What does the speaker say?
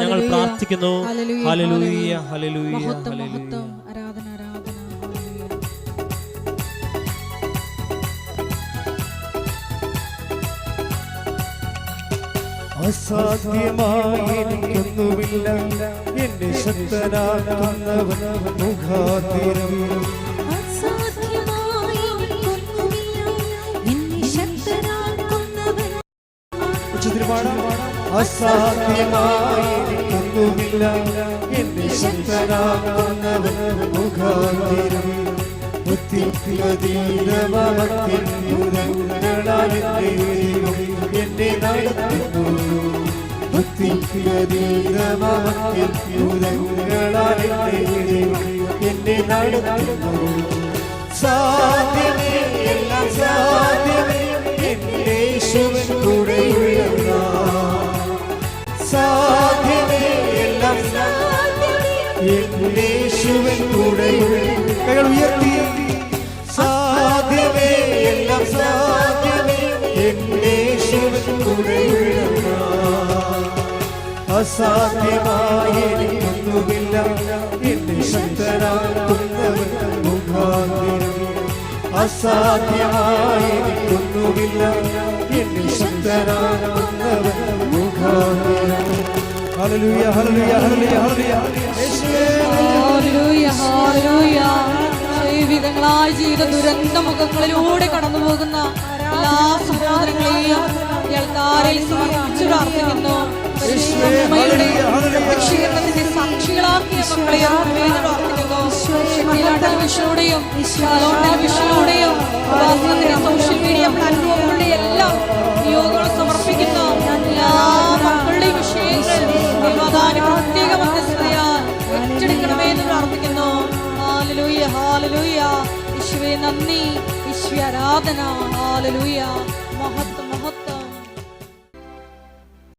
ഞങ്ങൾ പ്രാർത്ഥിക്കുന്നു. ആരാധന ആരാധന. അസാധ്യമായിരിക്കുന്നുമില്ല. എന്നെ ശക്തനാക്കുന്നവൻ മുഖാതിരം അസാധ്യമായിരിക്കുന്നുമില്ല എന്നെ നടത്തുന്നു സാധ്യമേ എല്ലാം സാധ്യമേ കൈകൾ ഉയർത്തി സാധ്യമേ എല്ലാം സാധ്യമേ എന്റെ യേശുവിൻ കൂടെയുള്ള അസാധ്യമായി എനിക്കൊന്നുമില്ല എന്നെ ശക്തനാക്കുന്നവൻ മുഖാന്തരം അസാധ്യമായി എനിക്കൊന്നുമില്ല എന്നെ മുഖാന്തരം ഹല്ലേലൂയ ഹല്ലേലൂയ ഹല്ലേലൂയ ഹല്ലേലൂയ യേശുവേ ഹല്ലേലൂയ, ഹല്ലേലൂയ. ജീവിത ദുരന്ത മുഖങ്ങളിലൂടെ കടന്നു പോകുന്ന എല്ലാ സഹോദരങ്ങളെയും കേൾക്കാരിൽ സമർപ്പിച്ചു പ്രാർത്ഥിക്കുന്നു. അമ്മയുടെ അഭിഷേകത്തിന്റെ സാക്ഷികളാക്കിയ പ്രാർത്ഥിക്കുന്നു. ഹാലലൂയ യേശുവേ നന്ദി. യേശുവേ ആരാധന. ഹാലലൂയ